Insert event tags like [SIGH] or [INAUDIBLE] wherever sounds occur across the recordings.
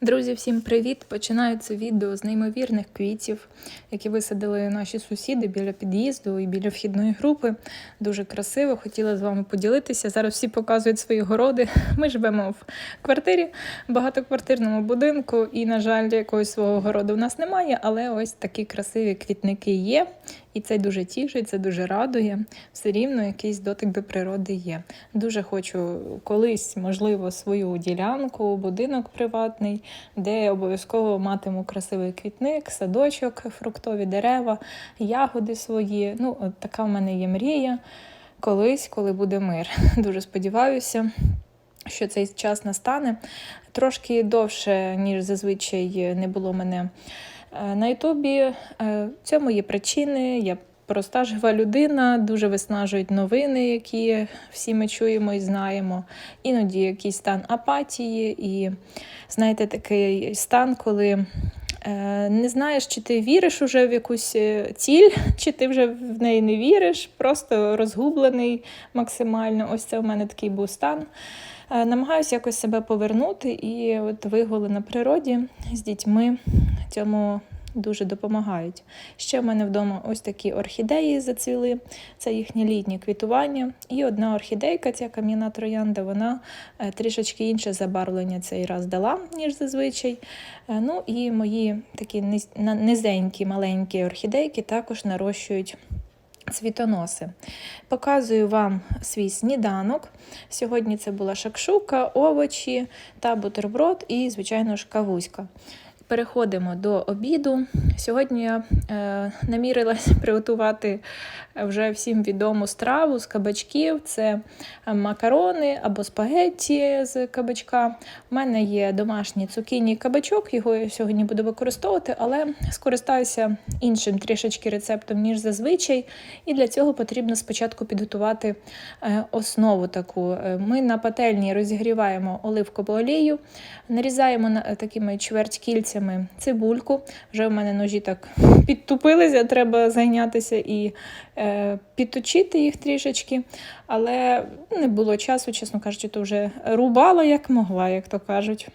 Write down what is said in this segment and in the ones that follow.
Друзі, всім привіт! Починаю відео з неймовірних квітів, які висадили наші сусіди біля під'їзду і біля вхідної групи. Дуже красиво, хотіла з вами поділитися. Зараз всі показують свої городи. Ми живемо в квартирі, багатоквартирному будинку, і, на жаль, якогось свого городу в нас немає, але ось такі красиві квітники є. І це дуже тішить, це дуже радує. Все рівно якийсь дотик до природи є. Дуже хочу колись, можливо, свою ділянку, будинок приватний, де обов'язково матиму красивий квітник, садочок, фруктові дерева, ягоди свої. Ну, от така в мене є мрія. Колись, коли буде мир. [LAUGHS] Дуже сподіваюся. Що цей час настане трошки довше, ніж зазвичай не було мене на Ютубі. Е, В цьому є причини. Я проста жива людина, дуже виснажують новини, які всі ми чуємо і знаємо. Іноді якийсь стан апатії, і знаєте, такий стан, коли. е, Не знаєш, чи ти віриш уже в якусь е, ціль, чи ти вже в неї не віриш, просто розгублений максимально. Ось це в мене такий був стан. Е, Намагаюся якось себе повернути, і от вигули на природі з дітьми цьому дуже допомагають. Ще в мене вдома ось такі орхідеї зацвіли, це їхнє літнє квітування. І одна орхідейка, ця кам'яна троянда, вона е, трішечки інше забарвлення цей раз дала, ніж зазвичай. Е, Ну і мої такі низенькі, маленькі орхідейки також нарощують. Цвітоноси. Показую вам свій сніданок. Сьогодні це була шакшука, овочі та бутерброд і, звичайно ж, кавуська. Переходимо до обіду. Сьогодні я е, намірилась [LAUGHS] приготувати вже всім відому страву з кабачків. Це макарони або спагетті з кабачка. У мене є домашній цукіні кабачок, його я сьогодні буду використовувати, але скористаюся іншим трішечки рецептом, ніж зазвичай. І для цього потрібно спочатку підготувати е, основу таку. Е, Ми на пательні розігріваємо оливкову олію, нарізаємо на- такими чвертькільцями цибульку. Вже в мене ножі так [LAUGHS] підтупилися, треба зайнятися і е, підточити їх трішечки. Але не було часу, чесно кажучи, то вже рубала як могла, як то кажуть.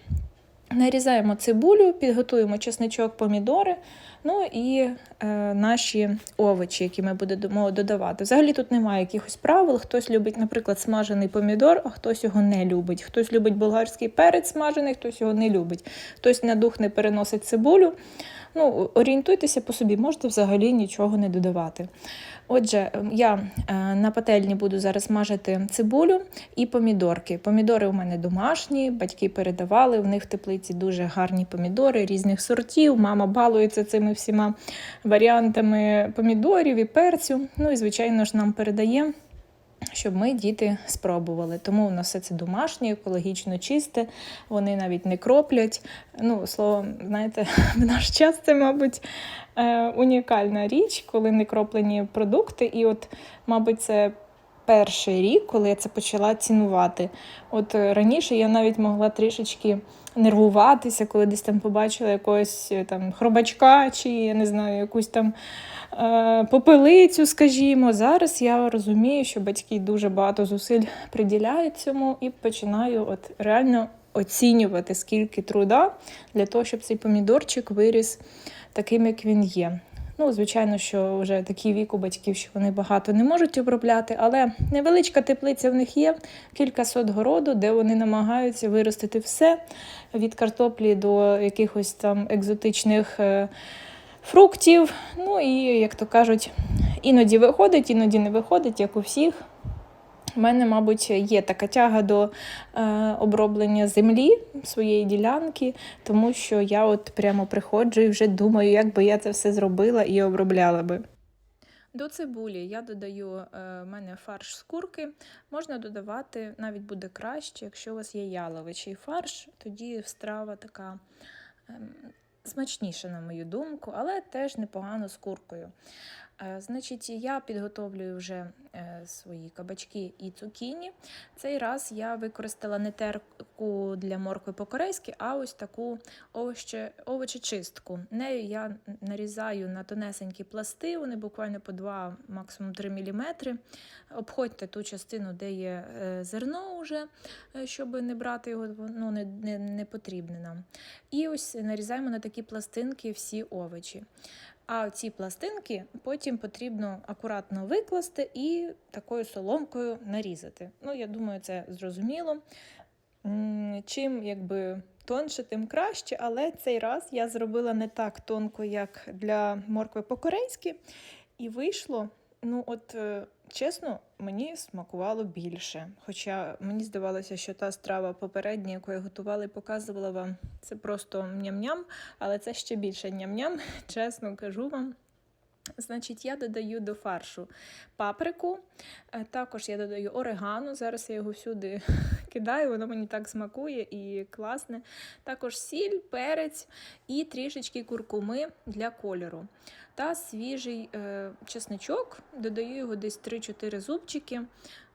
Нарізаємо цибулю, підготуємо чесничок, помідори, ну і е, наші овочі, які ми будемо додавати. Взагалі тут немає якихось правил. Хтось любить, наприклад, смажений помідор, а хтось його не любить. Хтось любить болгарський перець смажений, хтось його не любить. Хтось на дух не переносить цибулю. Ну, орієнтуйтеся по собі, можете взагалі нічого не додавати. Отже, ем, я е, на пательні буду зараз мажити цибулю і помідорки. Помідори у мене домашні, батьки передавали, в них в теплиці дуже гарні помідори різних сортів. Мама балується цими всіма варіантами помідорів і перцю. Ну і, звичайно ж, нам передає. Щоб ми діти спробували. Тому у нас все це домашнє, екологічно чисте, вони навіть не кроплять. Ну, словом, знаєте, [LAUGHS] в наш час це, мабуть, е, унікальна річ, коли не кроплені продукти. І от, мабуть, це перший рік, коли я це почала цінувати. От е, раніше я навіть могла трішечки нервуватися, коли десь там побачила якогось е, там хробачка чи я не знаю, якусь там е, попелицю, скажімо. Зараз я розумію, що батьки дуже багато зусиль приділяють цьому і починаю от реально оцінювати, скільки труда для того, щоб цей помідорчик виріс таким, як він є. Ну, звичайно, що вже такий вік у батьків, що вони багато не можуть обробляти, але невеличка теплиця в них є, кілька сот городу, де вони намагаються виростити все від картоплі до якихось там екзотичних е, фруктів. Ну і, як то кажуть, іноді виходить, іноді не виходить, як у всіх. У мене, мабуть, є така тяга до е, оброблення землі своєї ділянки, тому що я от прямо приходжу і вже думаю, як би я це все зробила і обробляла би. До цибулі я додаю е, в мене фарш з курки. Можна додавати, навіть буде краще, якщо у вас є яловичий фарш, тоді страва така ем, смачніша, на мою думку, але теж непогано з куркою. Е, Значить, я підготовлюю вже е, свої кабачки і цукіні. Цей раз я використала не терку для моркви по-корейськи, а ось таку овоче, овочечистку. Нею я нарізаю на тонесенькі пласти, вони буквально по 2, максимум 3 мм. Обходьте ту частину, де є е, зерно вже, щоб не брати його, ну, не, не, не потрібне нам. І ось нарізаємо на такі пластинки всі овочі. А ці пластинки потім потрібно акуратно викласти і такою соломкою нарізати. Ну, я думаю, це зрозуміло. Чим якби тонше, тим краще, але цей раз я зробила не так тонко, як для моркви по-корейськи, і вийшло. Ну, от е, чесно, мені смакувало більше. Хоча мені здавалося, що та страва попередня, яку я готувала і показувала вам, це просто ням-ням, але це ще більше ням-ням, [LAUGHS] чесно кажу вам. Значить, я додаю до фаршу паприку, е, також я додаю орегано. Зараз я його всюди [LAUGHS] кидаю, воно мені так смакує і класне. Також сіль, перець і трішечки куркуми для кольору. Та свіжий е, чесничок, додаю його десь 3-4 зубчики.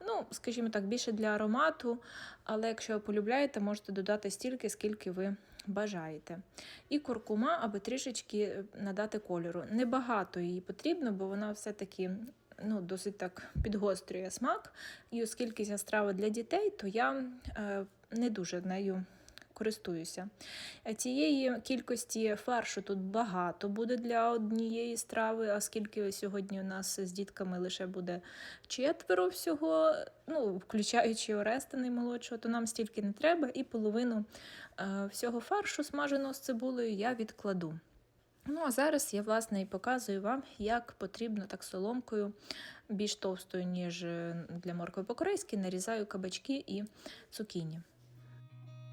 Ну, скажімо так, більше для аромату, але якщо полюбляєте, можете додати стільки, скільки ви бажаєте. І куркума, аби трішечки надати кольору. Небагато її потрібно, бо вона все-таки ну, досить так підгострює смак. І оскільки ця страва для дітей, то я е, не дуже нею користуюся. Е, Цієї кількості фаршу тут багато буде для однієї страви, оскільки сьогодні у нас з дітками лише буде четверо всього, ну, включаючи Ореста наймолодшого, то нам стільки не треба, і половину е, всього фаршу смаженого з цибулею я відкладу. Ну, а зараз я, власне, і показую вам, як потрібно так соломкою, більш товстою, ніж е, для моркви по-корейськи, нарізаю кабачки і цукіні.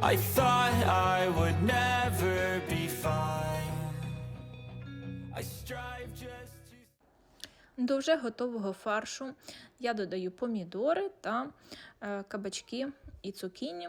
I thought I would never be fine. I strive just to. До вже готового фаршу я додаю помідори та е, кабачки і цукіні.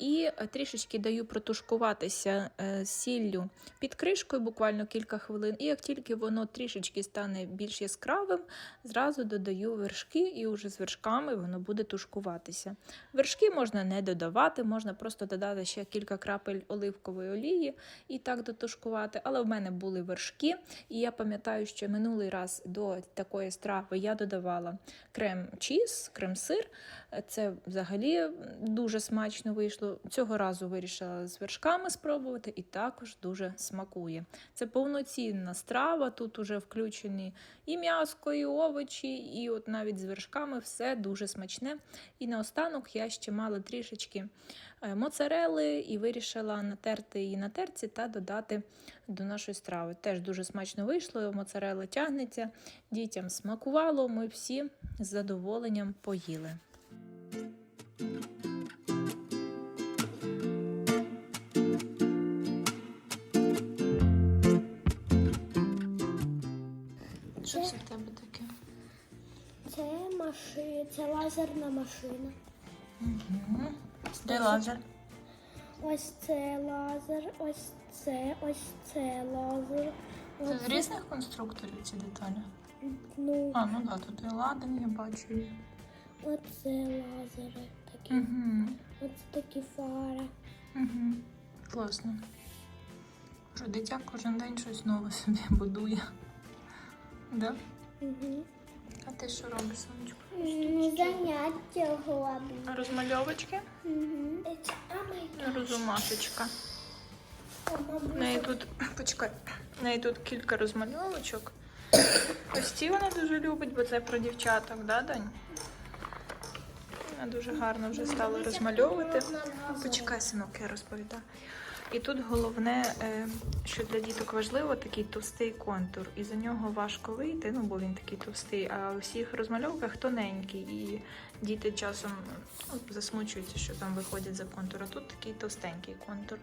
І е, трішечки даю протушкуватися е, сіллю під кришкою, буквально кілька хвилин. І як тільки воно трішечки стане більш яскравим, зразу додаю вершки, і вже з вершками воно буде тушкуватися. Вершки можна не додавати, можна просто додати ще кілька крапель оливкової олії і так дотушкувати. Але в мене були вершки, і я пам'ятаю, що минулий раз до такої страви я додавала крем-чіз, крем-сир. Це взагалі дуже смачно вийшло. Цього разу вирішила з вершками спробувати і також дуже смакує. Це повноцінна страва, тут уже включені і м'яско, і овочі, і от навіть з вершками все дуже смачне. І наостанок я ще мала трішечки е, моцарели і вирішила натерти її на терці та додати до нашої страви. Теж дуже смачно вийшло, моцарела тягнеться, дітям смакувало, ми всі з задоволенням поїли. Що це в тебе таке? Це машина, це лазерна машина. Де лазер? Ось це лазер, ось це, ось це лазер. Це з різних конструкторів ці деталі. Ну, А, ну так, да, тут і ладан, я бачу. оце лазери такі. Угу. Оце такі фари. Угу. Класно. Що дитя кожен день щось нове собі будує. Да? Угу. А ти що робиш, сонечко? Заняття роблю. Розмальовочки? Угу. Розумашечка. В неї тут, [CLEARS THROAT] почекай, в неї тут кілька розмальовочок. Ось ці вона дуже любить, бо це про дівчаток, да, Дань? Вона дуже гарно вже стала розмальовувати. Почекай, синок, я розповідаю. І тут головне, е, що для діток важливо, такий товстий контур. І за нього важко вийти, ну бо він такий товстий, а у всіх розмальовках тоненький. І діти часом ну, засмучуються, що там виходять за контур. А тут такий товстенький контур.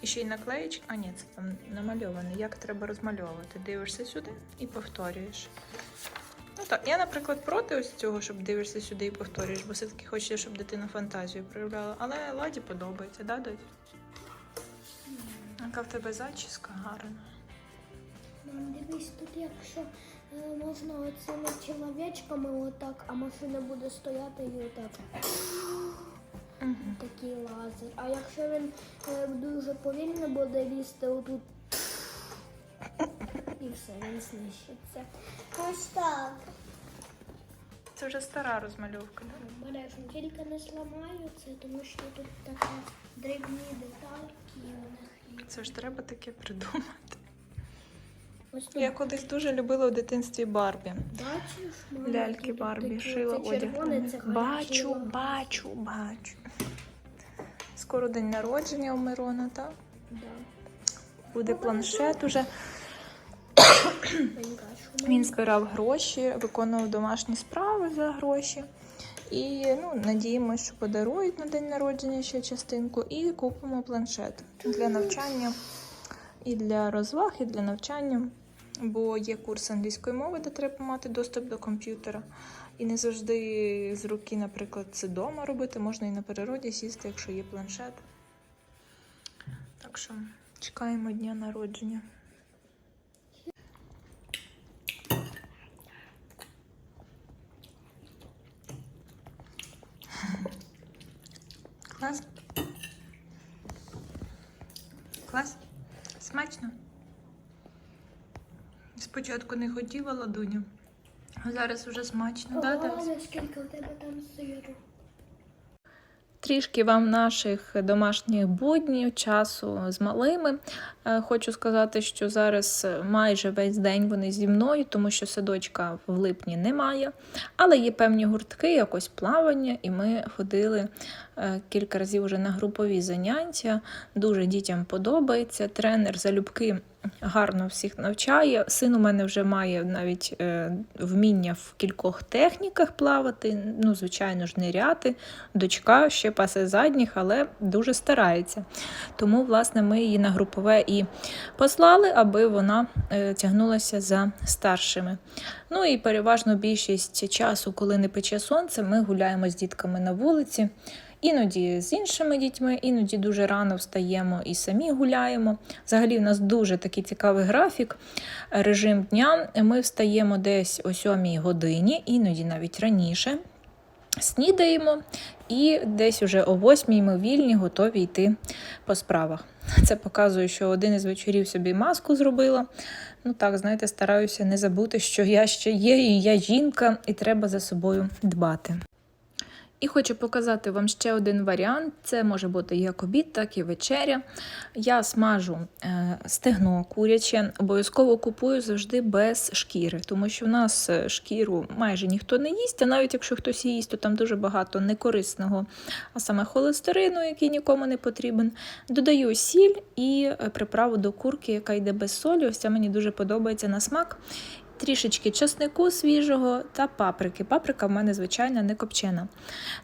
І ще й наклеїчка, а ні, це там намальований. Як треба розмальовувати? Дивишся сюди і повторюєш. Ну так, я, наприклад, проти ось цього, щоб дивишся сюди і повторюєш, бо все-таки хочеться, щоб дитина фантазію проявляла. Але ладі подобається, да, дось? Яка в тебе зачіска гарна. Мам, дивись, тут якщо е, можна оцими чоловічками отак, а машина буде стояти і отак. Угу. Такий лазер. А якщо він е, дуже повільно буде лізти отут. І все, він знищиться. Ось так. Це вже стара розмальовка, да? Обережно, тільки не зламаю це, тому що тут такі дрібні є. Це ж треба таке придумати. Я колись дуже любила у дитинстві Барбі. бачиш, мама, Ляльки тут Барбі, такі, шила це одяг. червоне, там. це Бачу, бачу, бачу. Скоро день народження у Мирона, так? Да. Буде планшет уже. Він збирав гроші, виконував домашні справи за гроші. І ну, надіємося, що подарують на день народження ще частинку, і купимо планшет для навчання, і для розваг, і для навчання. Бо є курс англійської мови, де треба мати доступ до комп'ютера. І не завжди з руки, наприклад, це вдома робити, можна і на природі сісти, якщо є планшет. Так що чекаємо дня народження. Спочатку не хотіла ладуню, а зараз вже смачно. Да? Скільки у тебе там сиру. Трішки вам наших домашніх буднів, часу з малими. Е, Хочу сказати, що зараз майже весь день вони зі мною, тому що садочка в липні немає. Але є певні гуртки, якось плавання, і ми ходили кілька разів вже на групові заняття. Дуже дітям подобається. Тренер залюбки гарно всіх навчає. Син у мене вже має навіть е, вміння в кількох техніках плавати. Ну, звичайно ж, ниряти. Дочка ще пасе задніх, але дуже старається. Тому, власне, ми її на групове і послали, аби вона е, тягнулася за старшими. Ну і переважно більшість часу, коли не пече сонце, ми гуляємо з дітками на вулиці. Іноді з іншими дітьми, іноді дуже рано встаємо і самі гуляємо. Взагалі, в нас дуже такий цікавий графік, режим дня. Ми встаємо десь о 7 годині, іноді навіть раніше. Снідаємо і десь уже о 8 ми вільні, готові йти по справах. Це показує, що один із вечорів собі маску зробила. Ну так, знаєте, стараюся не забути, що я ще є, і я жінка, і треба за собою дбати. І хочу показати вам ще один варіант. Це може бути як обід, так і вечеря. Я смажу е, стегно куряче, обов'язково купую завжди без шкіри, тому що в нас е, шкіру майже ніхто не їсть, а навіть якщо хтось їсть, то там дуже багато некорисного, а саме холестерину, який нікому не потрібен. Додаю сіль і приправу до курки, яка йде без солі. Ось це мені дуже подобається на смак. Трішечки чеснику свіжого та паприки. Паприка в мене, звичайно, не копчена.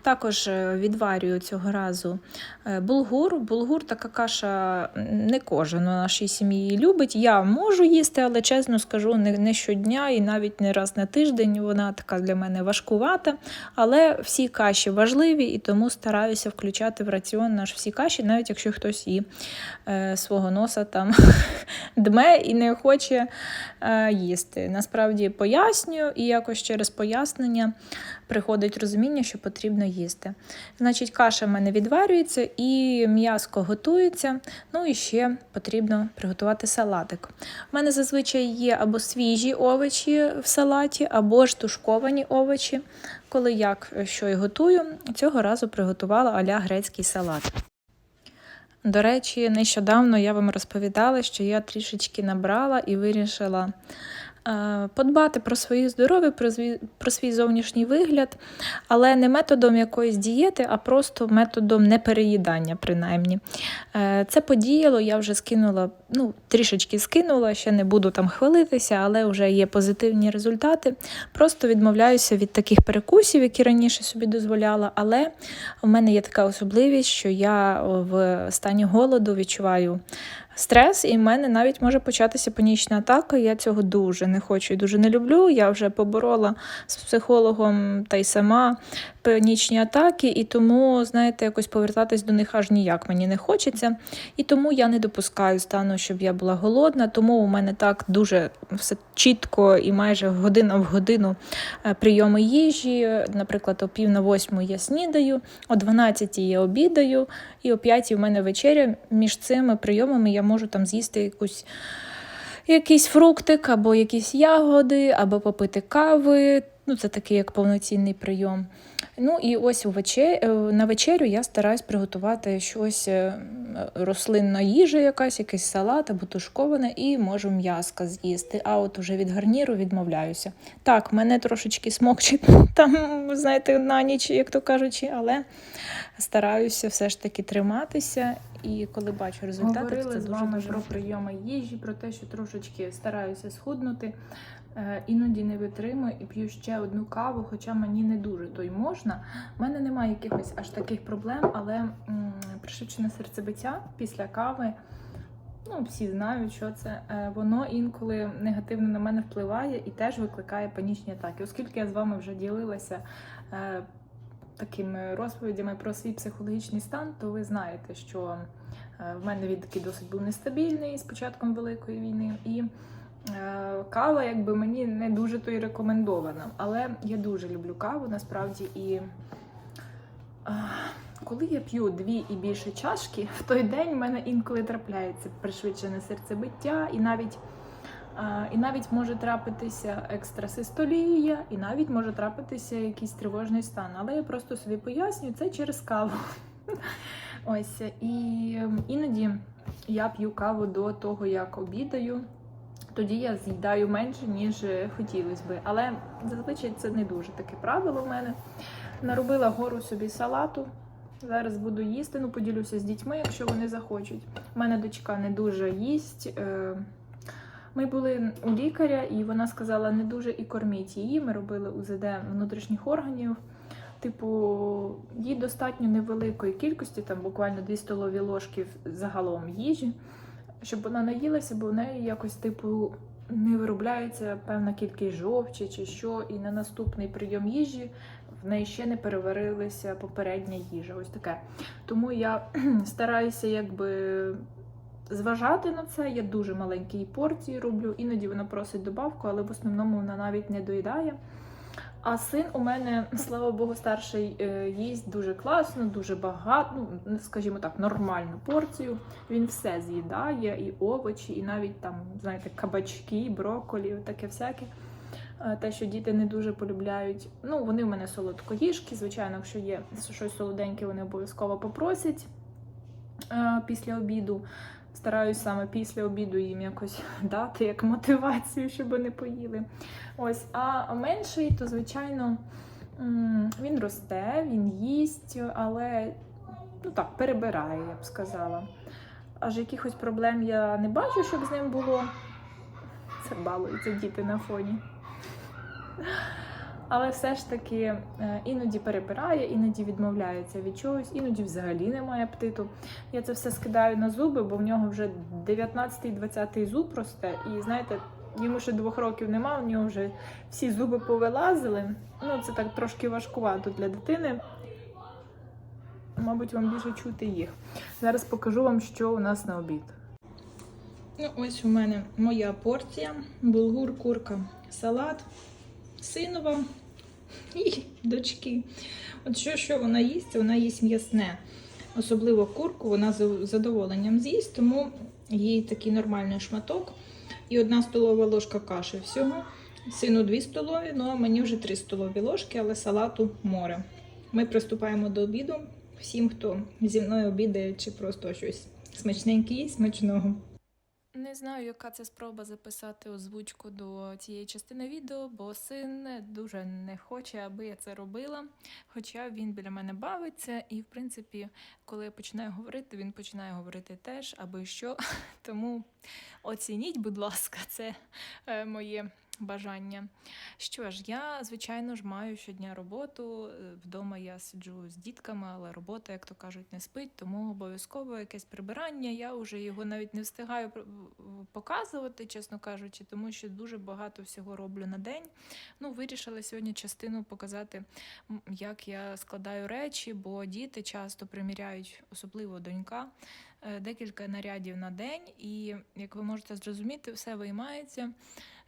Також е, відварюю цього разу е, булгур. Булгур така каша не кожен у нашій сім'ї любить. Я можу їсти, але чесно скажу, не, не щодня і навіть не раз на тиждень. Вона така для мене важкувата. Але всі каші важливі і тому стараюся включати в раціон наш всі каші, навіть якщо хтось її е, свого носа там [LAUGHS] дме і не хоче е, їсти. Насправді пояснюю, і якось через пояснення приходить розуміння, що потрібно їсти. Значить, каша в мене відварюється і м'яско готується. Ну і ще потрібно приготувати салатик. У мене зазвичай є або свіжі овочі в салаті, або ж тушковані овочі. Коли як що і готую, цього разу приготувала аля грецький салат. До речі, нещодавно я вам розповідала, що я трішечки набрала і вирішила е, подбати про своє здоров'я, про, про свій зовнішній вигляд, але не методом якоїсь дієти, а просто методом непереїдання, принаймні. Е, Це подіяло, я вже скинула, ну, трішечки скинула, ще не буду там хвалитися, але вже є позитивні результати. Просто відмовляюся від таких перекусів, які раніше собі дозволяла. Але в мене є така особливість, що я в стані голоду відчуваю стрес, і в мене навіть може початися панічна атака. Я цього дуже не хочу і дуже не люблю. Я вже поборола з психологом та й сама панічні атаки, і тому, знаєте, якось повертатись до них аж ніяк мені не хочеться. І тому я не допускаю стану, щоб я була голодна. Тому у мене так дуже все чітко і майже година в годину е, прийоми їжі. Наприклад, о пів на восьму я снідаю, о 12 я обідаю, і о 5 в мене вечеря. Між цими прийомами я можу там з'їсти якусь. Якийсь фруктик, або якісь ягоди, або попити кави. Ну, це такий як повноцінний прийом. Ну і ось у вечер... е, на вечерю я стараюсь приготувати щось е, рослинна їжа, якась, якийсь салат або тушковане, і можу м'яска з'їсти. А от уже від гарніру відмовляюся. Так, мене трошечки смокчить [LAUGHS] там, знаєте, на ніч, як то кажучи, але стараюся все ж таки триматися. І коли бачу результати, Говорили це з вами дуже про прийоми їжі, про те, що трошечки стараюся схуднути. Е, Іноді не витримую і п'ю ще одну каву, хоча мені не дуже то й можна. У мене немає якихось аж таких проблем, але пришвидшене серцебиття після кави. Ну, всі знають, що це. Е, Воно інколи негативно на мене впливає і теж викликає панічні атаки. Оскільки я з вами вже ділилася е, такими розповідями про свій психологічний стан, то ви знаєте, що е, в мене він такий досить був нестабільний з початком Великої війни. І е, кава, якби мені не дуже то й рекомендована. Але я дуже люблю каву насправді. І е, коли я п'ю дві і більше чашки, в той день в мене інколи трапляється пришвидшене серцебиття, і навіть. І навіть може трапитися екстрасистолія, і навіть може трапитися якийсь тривожний стан. Але я просто собі пояснюю, це через каву. [LAUGHS] Ось і ем, іноді я п'ю каву до того, як обідаю. Тоді я з'їдаю менше, ніж хотілося би. Але зазвичай це не дуже таке правило в мене. Наробила гору собі салату. Зараз буду їсти, ну поділюся з дітьми, якщо вони захочуть. У мене дочка не дуже їсть. е, Ми були у лікаря, і вона сказала, не дуже і корміть її. Ми робили УЗД внутрішніх органів. Типу, їй достатньо невеликої кількості, там буквально 2 столові ложки загалом їжі, щоб вона наїлася, бо в неї якось, типу, не виробляється певна кількість жовчі чи що, і на наступний прийом їжі в неї ще не переварилася попередня їжа. Ось таке. Тому я [CLEARS THROAT] стараюся якби зважати на це. Я дуже маленькі порції роблю. Іноді вона просить добавку, але в основному вона навіть не доїдає. А син у мене, слава Богу, старший е, їсть дуже класно, дуже багато, ну скажімо так, нормальну порцію. Він все з'їдає, і овочі, і навіть там, знаєте, кабачки, брокколі, таке всяке. Е, Те, що діти не дуже полюбляють. Ну, вони в мене солодкоїжки. Звичайно, якщо є щось солоденьке, вони обов'язково попросять е, після обіду. Стараюсь саме після обіду їм якось [LAUGHS] дати як мотивацію, щоб вони поїли. Ось, а менший, то звичайно він росте, він їсть, але ну так, перебирає, я б сказала. Аж якихось проблем я не бачу, щоб з ним було. Це балуються діти на фоні. Але все ж таки е, іноді перебирає, іноді відмовляється від чогось, іноді взагалі немає аптиту. Я це все скидаю на зуби, бо в нього вже 19-20 зуб росте. І знаєте, йому ще двох років нема, у нього вже всі зуби повилазили. Ну, це так трошки важкувато для дитини. Мабуть, вам більше чути їх. Зараз покажу вам, що у нас на обід. Ну, ось у мене моя порція: булгур, курка, салат, синова [LAUGHS] і дочки. От що, що вона їсть? Вона їсть м'ясне. Особливо курку, вона з задоволенням з'їсть, тому їй такий нормальний шматок. І одна столова ложка каші всього. Сину дві столові, ну а мені вже три столові ложки, але салату море. Ми приступаємо до обіду. Всім, хто зі мною обідає, чи просто щось смачненьке, їсть, смачного. Не знаю, яка це спроба записати озвучку до цієї частини відео, бо син дуже не хоче, аби я це робила. Хоча він біля мене бавиться, і в принципі, коли я починаю говорити, він починає говорити теж, аби що. [LAUGHS] Тому оцініть, будь ласка, це е, моє бажання. Що ж, я, звичайно ж, маю щодня роботу. Е, Вдома я сиджу з дітками, але робота, як то кажуть, не спить, тому обов'язково якесь прибирання. Я вже його навіть не встигаю показувати, чесно кажучи, тому що дуже багато всього роблю на день. Ну, вирішила сьогодні частину показати, як я складаю речі, бо діти часто приміряють, особливо донька, е, декілька нарядів на день, і як ви можете зрозуміти, все виймається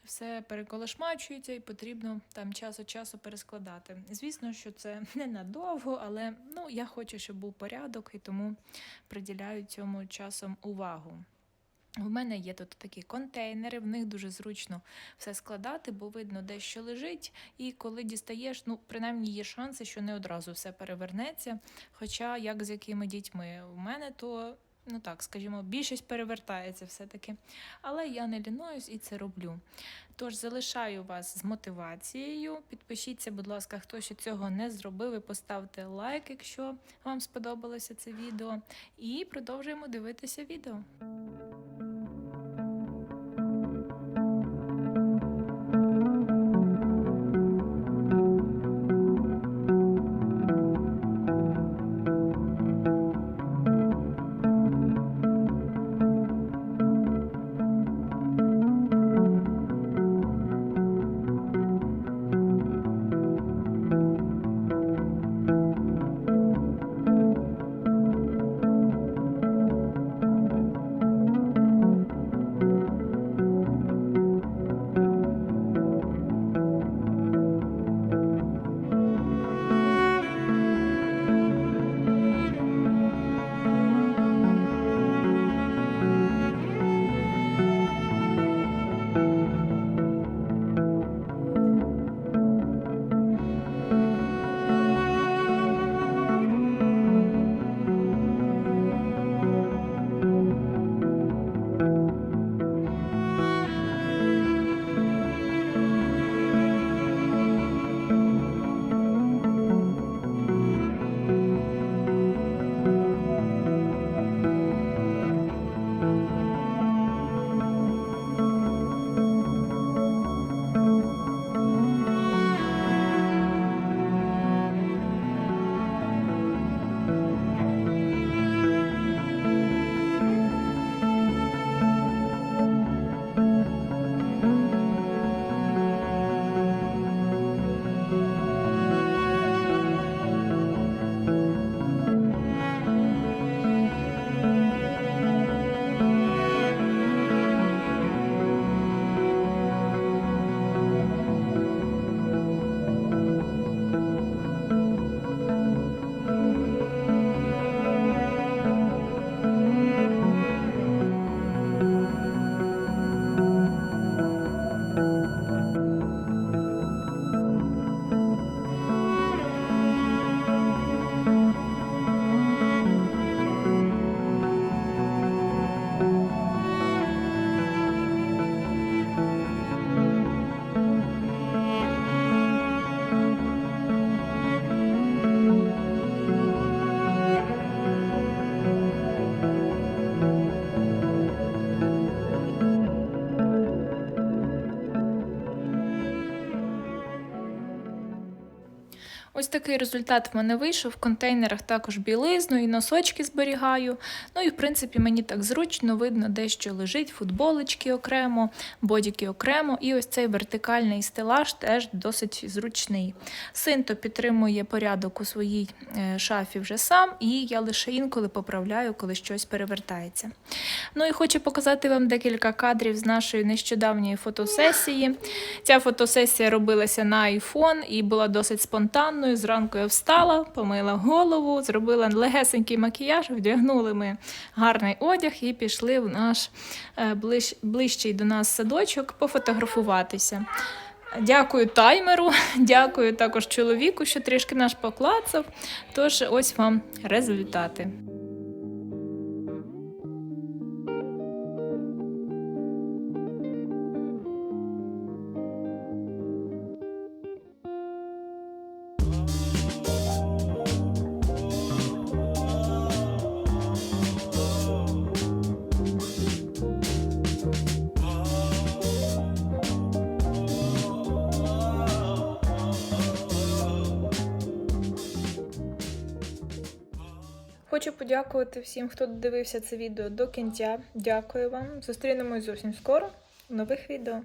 все переколошмачується і потрібно там час від часу перескладати. Звісно, що це [LAUGHS] ненадовго, але ну, я хочу, щоб був порядок, і тому приділяю цьому часом увагу. У мене є тут такі контейнери, в них дуже зручно все складати, бо видно, де що лежить. І коли дістаєш, ну принаймні є шанси, що не одразу все перевернеться. Хоча як з якими дітьми у мене, то ну так, скажімо, більшість перевертається все-таки. Але я не лінуюсь і це роблю. Тож залишаю вас з мотивацією. Підпишіться, будь ласка, хто ще цього не зробив, і поставте лайк, якщо вам сподобалося це відео. І продовжуємо дивитися відео. Ось такий результат в мене вийшов. В контейнерах також білизну і носочки зберігаю. Ну і в принципі мені так зручно видно, де що лежить, футболочки окремо, бодіки окремо. І ось цей вертикальний стелаж теж досить зручний. Син то підтримує порядок у своїй е, шафі вже сам, і я лише інколи поправляю, коли щось перевертається. Ну і хочу показати вам декілька кадрів з нашої нещодавньої фотосесії. Ця фотосесія робилася на iPhone і була досить спонтанною. Зранку я встала, помила голову, зробила легесенький макіяж, вдягнули ми гарний одяг і пішли в наш е, ближ, ближчий до нас садочок пофотографуватися. Дякую таймеру, [LAUGHS] дякую також чоловіку, що трішки наш поклацав. Тож ось вам результати. Подякувати всім, хто дивився це відео до кінця. Дякую вам. Зустрінемось зовсім скоро в нових відео.